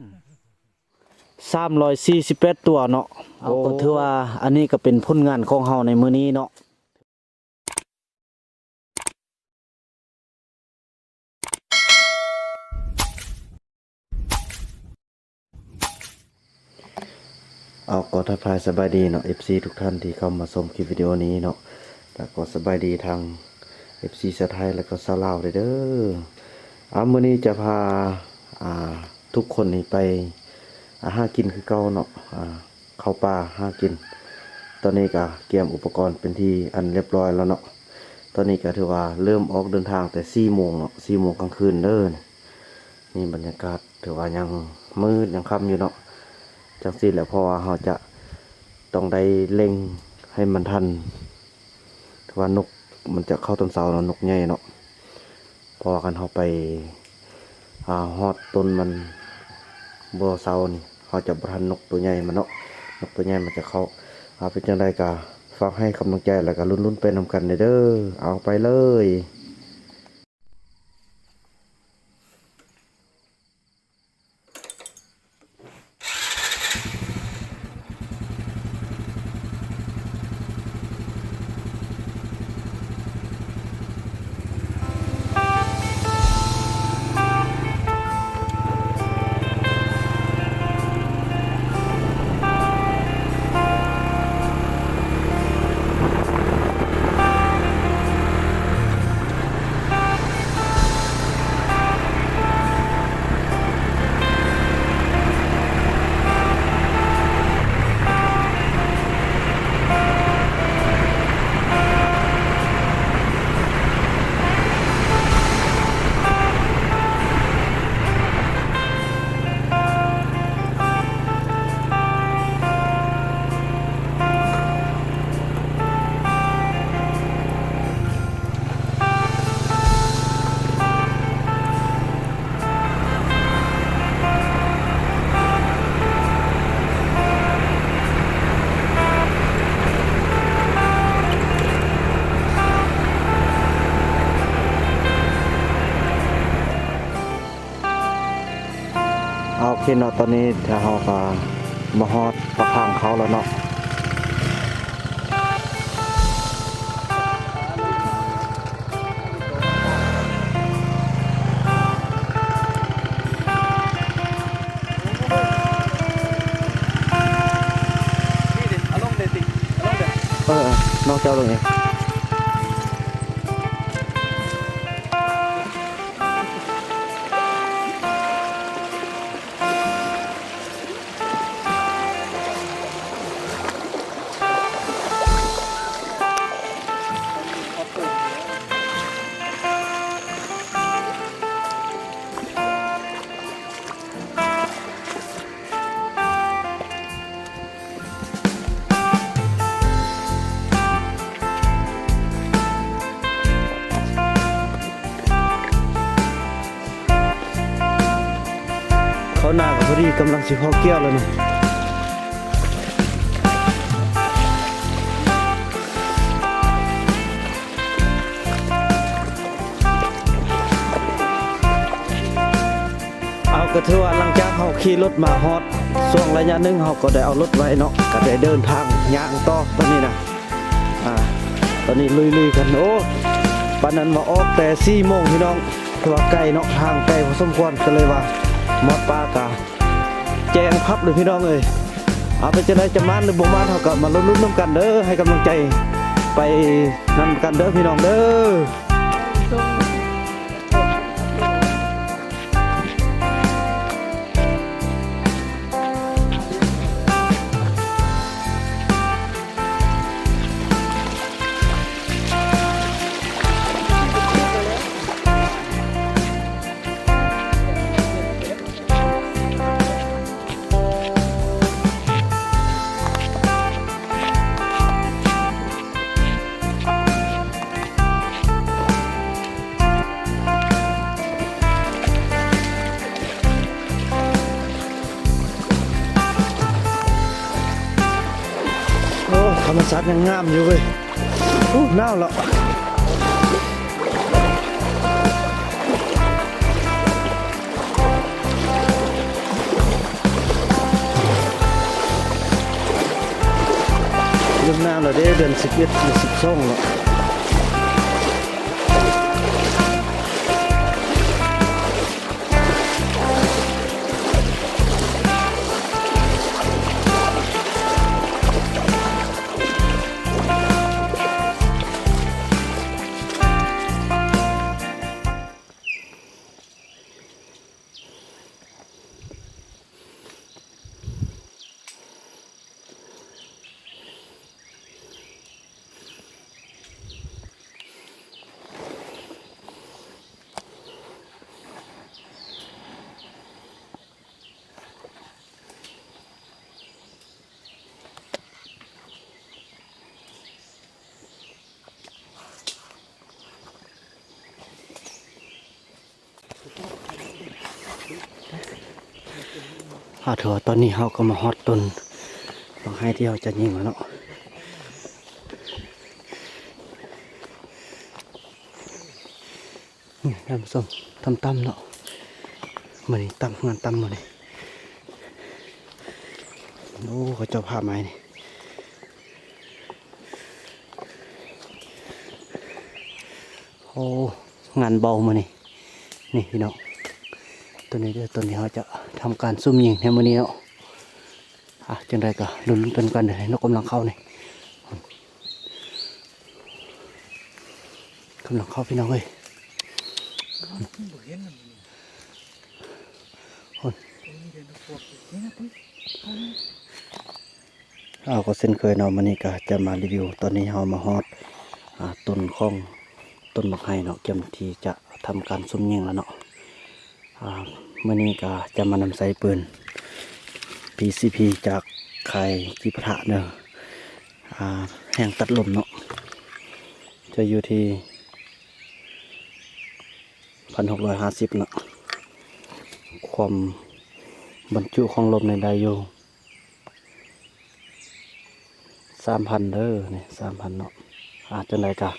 าน348ตัวเนาะเอาก็ถือว่าอันนี้ก็เป็นผลงานของเฮาในมื้อนี้เนาะเอาก็ทักทายสบายดีเนาะ FC ทุกท่านที่เข้ามาชมคลิปวิดีโอนี้เนาะแล้วก็สบายดีทาง FC สาวไทยแล้วก็สาวลาวเลยเด้อเอามื้อนี้จะพาอ่า ทุกคนนี่ไปาหากินคือเก่าเนาะเข้าป่าหากิน ตอนนี้ก็เตรียมอุปกรณ์เป็นที่อันเรียบร้อยแล้วเนาะตอนนี้ก็ถือว่าเริ่มออกเดินทางแต่4โมงเนาะ4โมงกลางคืนเด้อนี่นี่บรรยากาศถือว่ายังมืดยังค่ำอยู่เนาะจังสิแหละเพราะว่าเราจะต้องได้เล็งให้มันทันเพราะว่านกมันจะเข้าต้นเสาเนาะนกใหญ่เนาะพอกันเขาไปอาฮอดต้นมัน บัวเสานี่เขาจะบทันนกตัวใหญ่มันเนาะนกตัวใหญ่มันจะเข้าเอาเป็นจังไดกะฝากให้กำลังใจแล้วก็ลุ้นๆไปนำกันเด้อเอาไปเลย เอาโอเคเนาะตอนนี้ถ้าเราก็มาฮอดประทางเขาแล้วเนาะนี่ดิเอาลงเดติเอาลงเดเออน้องเจ้าลงเอง ดีกำลังสิพอเกี่ยวแล้วนี่เอาก็ถือว่าหลังจากเขาขี่รถมาฮอดช่วงระยะหนึงเขาก็ได้เอารถไว้เนาะก็ได้เดินทางย่างต่อตอนนี้นะอ่าตอนนี้ลุยๆกันโอ้ปานนั้นมาออกแต่4โมงพี่น้องถือว่าไกลเนาะทางไกลพอสมควรก็เลยว่ามอดปลากา แจงพับเลยพี่น้องเลยเอาไปจะได้จะมานหรือบ่มานเท่ากับมาลุ้นๆน้ำกันเด้อให้กำลังใจไปนำกันเด้อพี่น้องเด้อ ยังงามอยู่เลยอู้หนาวแล้วเริ่มหาวแล้วเด้เดือนสิบเอ็ดสิบสองละ อาเถอะตอนนี้เราก็มาฮอตต้นต้องให้ที่เราจะยิงแล้วเนาะนี่ท่านผู้ชมทำตั้มเนาะมานี่ตั้มงานตั้มมานี่โอ้เขาเจ้าผ้าไม้นี่โอ้งานเบามานี่นี่พี่น้อง ตัวนี้เด้อตัวนี้เขาจะทำการซุ่มยิงในมื้อนี้เนาะอะจังไรก็ลุ้นๆกันกันเดี๋ยวนกกำลังเข้านี่กำลังเข้าพี่น้องเอ้ยคนเอาก็เส้นเคยเนาะมื้อนี้ก็จะมารีวิว ตอนนี้เรามาฮอดอ่าต้นข้องต้นมะไห้เนาะเตรียมที่จะทำการซุ่มยิงแล้วเนาะ เมื่อนี้ก็จะมานำใส่ปืน PCP จากไข่กิพระเนอะแห่งตัดลมเนาะจะอยู่ที่พันหกร้อยห้าสิบเนาะความบรรจุของลมในไดอยู่สามพันเด้อเนี่ยสามพันเนาะอาจจะไหนกะ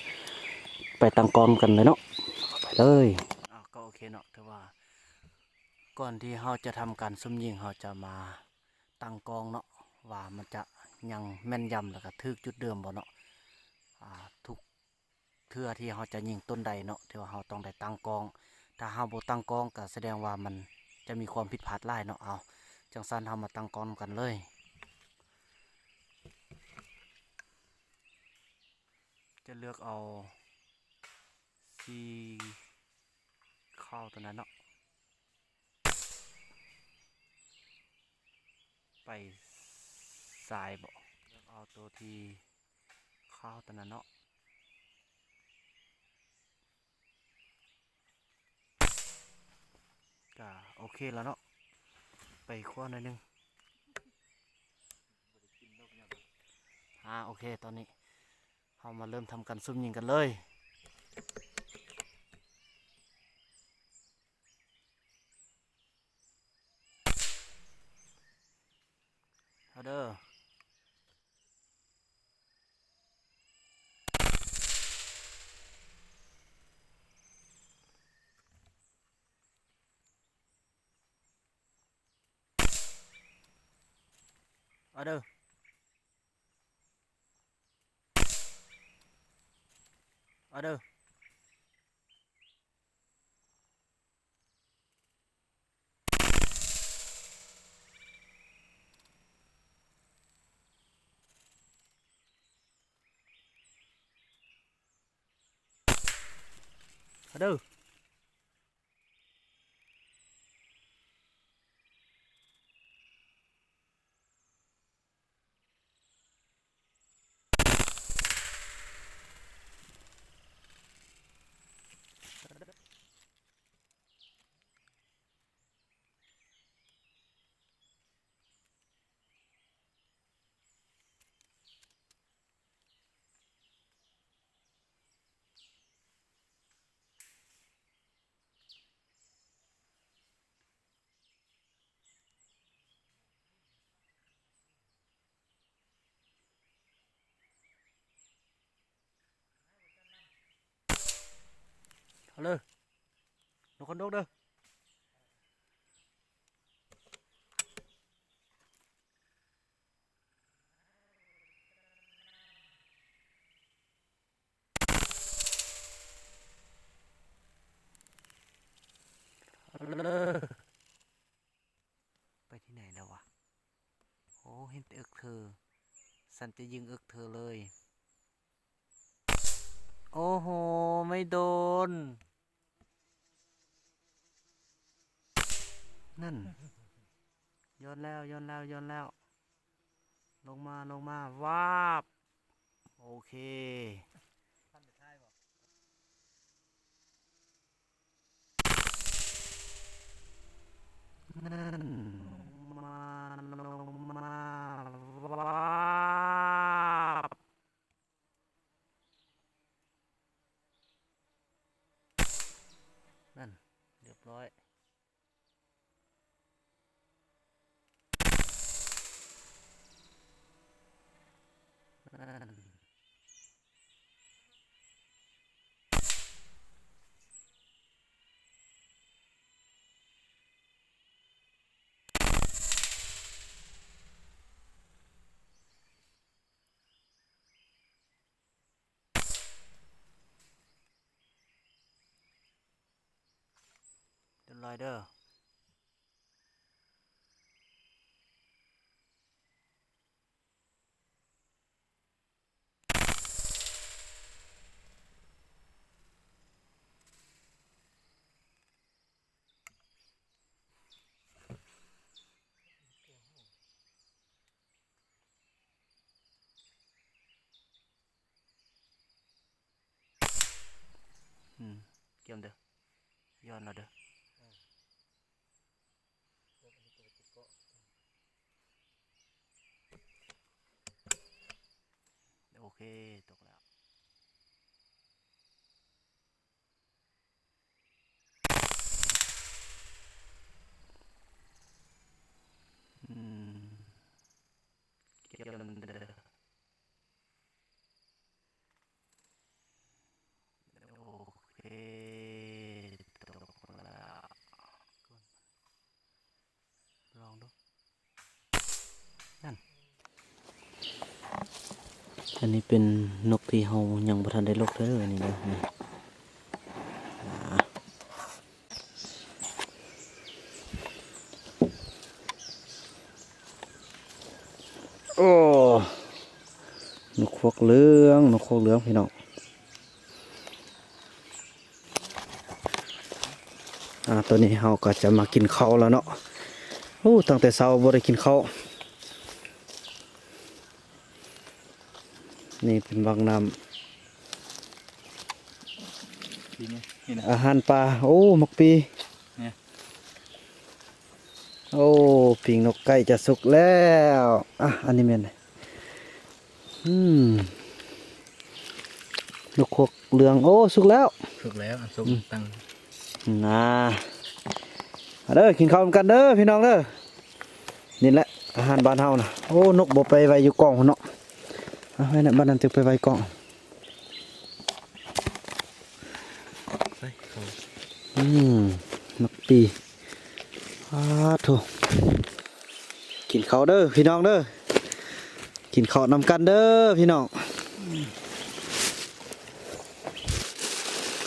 ไปตั้งกองกันเลยเนาะไปเลยก็โอเคเนาะถือว่า ก่อนที่เราจะทำการซุ่มยิงเราจะมาตั้งกองเนาะว่ามันจะยังแม่นยำแล้วก็ทึกจุดเดิมบ่เนาะอ่าทุกเทื่อที่เราจะยิงต้นใดเนาะที่ว่าเราต้องได้ตั้งกอง ถ้าเราบ่ตั้งกองก็แสดงว่ามันจะมีความผิดพลาดหลายเนาะเอาจังซั่นเรามาตั้งกองกันเลยจะเลือกเอาสีข้าวตัวนั้นเนาะ ไปสายบ่เลือกเอาตัวที่ข้าวตัวนั้นเนาะก็โอเคแล้วเนาะไปขั้วหน่อยหนึงอ่าโอเคตอนนี้เรามาเริ่มทำการซุ่มยิงกันเลย เอาเด้อเอาเด้อเอาเด้อ เอาเด้อ เอาลยนกคนนกเด้อไปที่ไหนแล้ววะ โอ้เห็นเอึกเธอ สันจะยิงเอึกเธอเลย โอ้โห ไม่โดน นั่นย้อนแล้วย้อนแล้วย้อนแล้ว ลงมาลงมาวาบ โอเคนั่นมาลงมาวาบนั่นเรียบร้อย อยเด้ออืมเกี่ยมเด้อย้อนเราเด้อ โอเค ตกแล้ว อืมเกี่ยวมันเด้อโอเค ตกแล้วลองดู อันนี้เป็นนกที่เฮายังบ่ทันได้ลกเด้อนนี้นะนี่อ่าโอ้นกพวกเหลืองนกพวกเหลืองพี่น้องอ่าตัวนี้เฮาก็จะมากินข้าวแล้วเนาะโอ้ตั้งแต่เช้าบ่ได้กินข้าว นี่เป็นวังน้ปีนี้นี่นะำอาหารปลา โอ้มักปีเนี่ยโอ้ปิงนกไก่จะสุกแล้ว อะ อันนี้แม่นเลยอืมนกพวกเหลือง โอ้ สุกแล้วถูกแล้วอันสุกตั้งนะมาเด้อ กินข้าวนำกันเด้อ พี่น้องเด้อ นี่แหละ อาหารบ้านเฮานะโอ้ นกบ่ไปไว้อยู่กล่องพุ่นเนาะ เอาไว้นะบ้านนั้นจะไปไว้ก่องไปเขาอืมนกปีอาโถกินข้าวเด้อพี่น้องเด้อกินข้าวนำกันเด้อพี่น้อง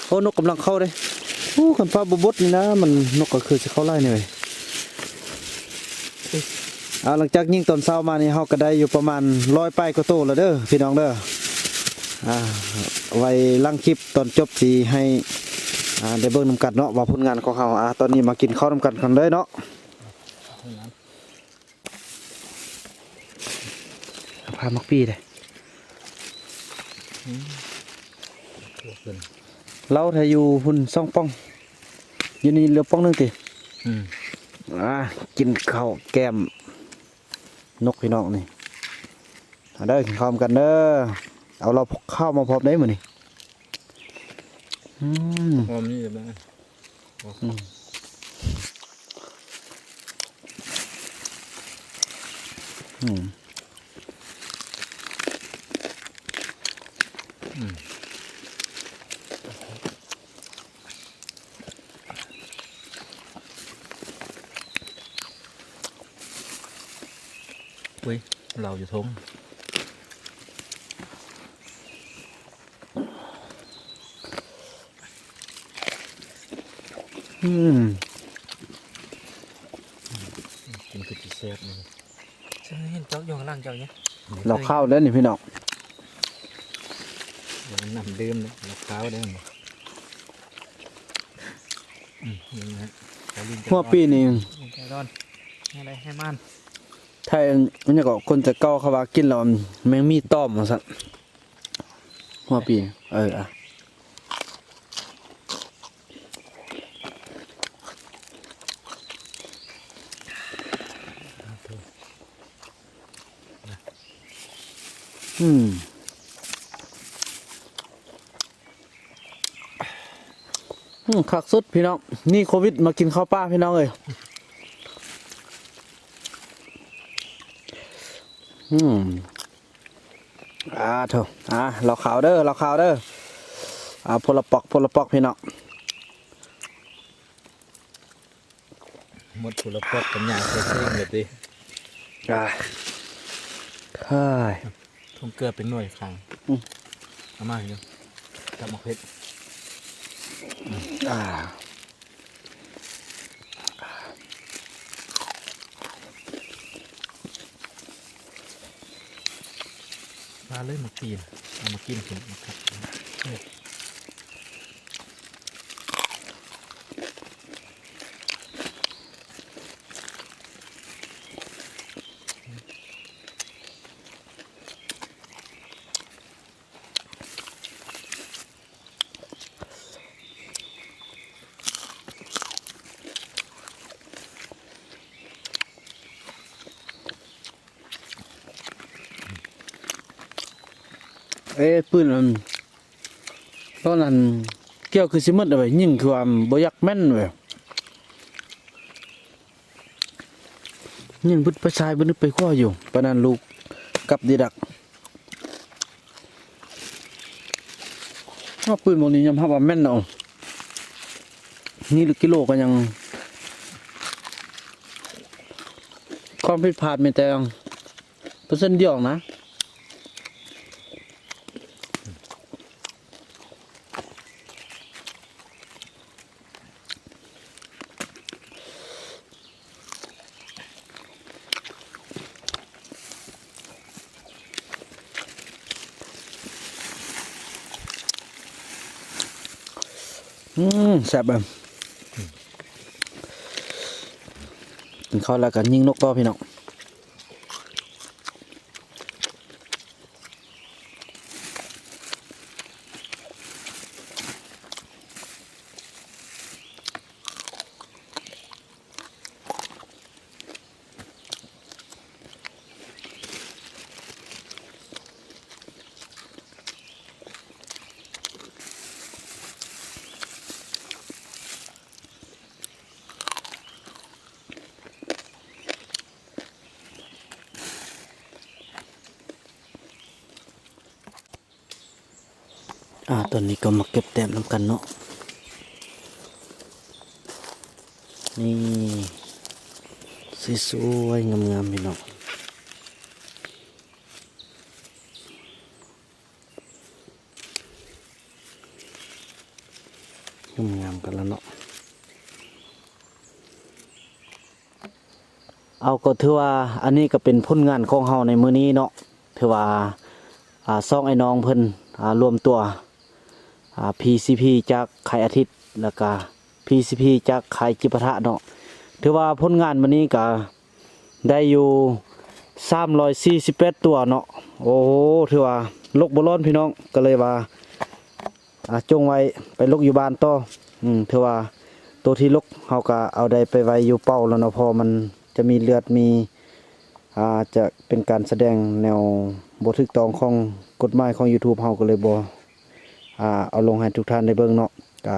โอ้นกกำลังเข้าเลยโอ้คันฟ้าบบดนี่นะมันนกก็คือจะเข้าไล่นี่เว้ย เอาหลังจากยิงตอนเช้ามานี่เฮาก็ได้อยู่ประมาณร้อยป้ายกว่าโตแล้วเด้อพี่น้องเด้ออ่าไว้ลังคลิปตอนจบสิให้อ่าได้เบิ่งนำกันเนาะว่าผลงานของเฮาอ่าตอนนี้มากินข้าวนำกันกันเลยเนาะพามักปีเลยถูกเป็นเราถ้าอยู่หุ่นซ่องป้องอยู่นี่เหลือป้องหนึงติอืมอ่ากินข้าวแก้ม นกพี่น้องนี่เอาเด้อกินข้าวกันเด้อเอาเราข้าวมาพร้อมได้มื้อนี่อืมหอมนี่แบบนั้นอืมาอยู่ทงอืมกินคือจีเซฟนี่ฉันเห็นเจ้าอยู่ข้างล่างเจ้าเนี่ยเราเข้าแล้วนี่พี่น้องน้ำดื่มนะเราเข้าแล้วอดหัวปีนี่ให้มัน ไทยมันจะก็คนจะเก้าเขาว่ากินแล้วแมงมีต้อมว่าซั่นหัวปีเอออะอืมอืมคักสุดพี่น้อง นี่โควิดมากินข้าวป้าพี่น้องเลย อืมอ่าเถอะอ่าเราขาวเด้อเราขาวเด้ออ่าพลปอกพลปอกพี่น้องหมดผลปอกกันยาเซ็งๆแบบนี้อ่าค่ายทุ่งเกลือเป็นหน่วยครั้งอืมเอามาอยู่จับมะเพชรอ่า เลยมากินเอามากินถึงนะครับ เอ้ยปืนมัน ตอนนั้นเกี่ยวคือสิมึดเอาไปยิงคือว่าบ่อยากแม่นเว้ยยิงบึดไปชายบึดไปขว้าอยู่ปานันลูกกับดีดักว่าปืนพวกนี้ยอมรับว่าแม่นเอานี่หรือกิโลก็ยัง ความผิดพลาดมีแต่เปอร์เซ็นต์เดียวนะ อืมแซ่บแบบกินข้าวแล้วกันยิงนกต่อพี่น้อง ตอนนี้ก็มาเก็บแต้มน้ำกันเนาะ นี่สวยๆงามๆพี่น้องงามๆกันแล้วเนาะ เอาก็ถือว่าอันนี้ก็เป็นผลงานของเฮาในมื้อนี้เนาะ ถือว่าอ่าซ่องไอ้น้องเพิ่นอ่ารวมตัว PCP จากไข่อาทิตย์แล้วก็ PCP จากไข่จิปะทะเนาะถือว่าผลงานมื้อนี้ก็ได้อยู่348ตัวเนาะโอ้โหถือว่าลกบ่ร้อนพี่น้องก็เลยว่าจงไว้ไปลกอยู่บ้านต่ออืมถือว่าตัวที่ลกเขาก็เอาได้ไปไว้อยู่เป้าแล้วเนาะพอมันจะมีเลือดมีอาจะเป็นการแสดงแนวบทึกตองของกฎหมายของ YouTube เฮาก็เลยบ่อ่าเอาลงให้ทุกท่านได้เบิ่งเนาะก็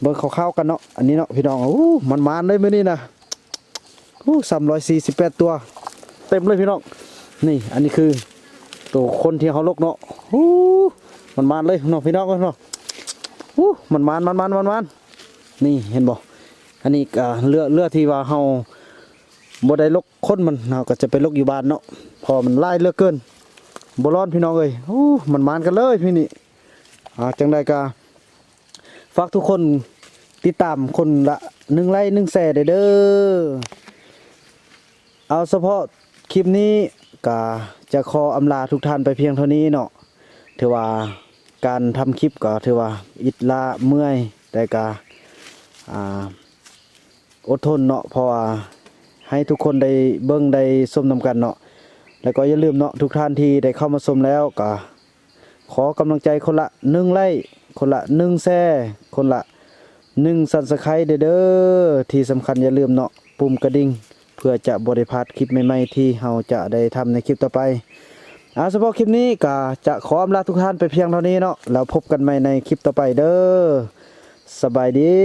เบิ่งคร่าๆกันเนาะอันนี้เนาะพี่น้องโอ้มันมานเลยมื้อนี้นะโอ้348ตัว เต็มเลยพี่น้องนี่อันนี้คือตัวคนที่เขาลกเนาะโอ้มันมานเลยเนาะพี่น้องเนาะโอ้มันมานมันมานมันมานนี่เห็นบ่อันนี้ก็เลือเลือที่ว่าเฮาบ่ได้ลกคนมันเฮาก็จะไปลกอยู่บ้านเนาะพอมันหลายเลือเกินบ่ร้อนพี่น้องเอ้ยโอ้มันมานกันเลยพี่นี่ อ่าจังไดก็ฝากทุกคนติดตามคนละ1ไลค์1แชร์เด้อเด้อเอาเฉพาะคลิปนี้ก็จะขออำลาทุกท่านไปเพียงเท่านี้เนาะถือว่าการทำคลิปก็ถือว่าอิดละเมื่อยแต่ก็อ่าอดทนเนาะเพราะว่าให้ทุกคนได้เบิ่งได้ชมนำกันเนาะแล้วก็อย่าลืมเนาะทุกท่านที่ได้เข้ามาชมแล้วก็ ขอกำลังใจคนละ1ไลค์คนละ1แชร์คนละ1 Subscribe เด้อเด้อที่สำคัญอย่าลืมเนาะปุ่มกระดิ่งเพื่อจะบริพลาดคลิปใหม่ๆที่เราจะได้ทำในคลิปต่อไปอาเฉพาะคลิปนี้ก็จะขออำลาทุกท่านไปเพียงเท่านี้เนาะแล้วพบกันใหม่ในคลิปต่อไปเด้อสบายดี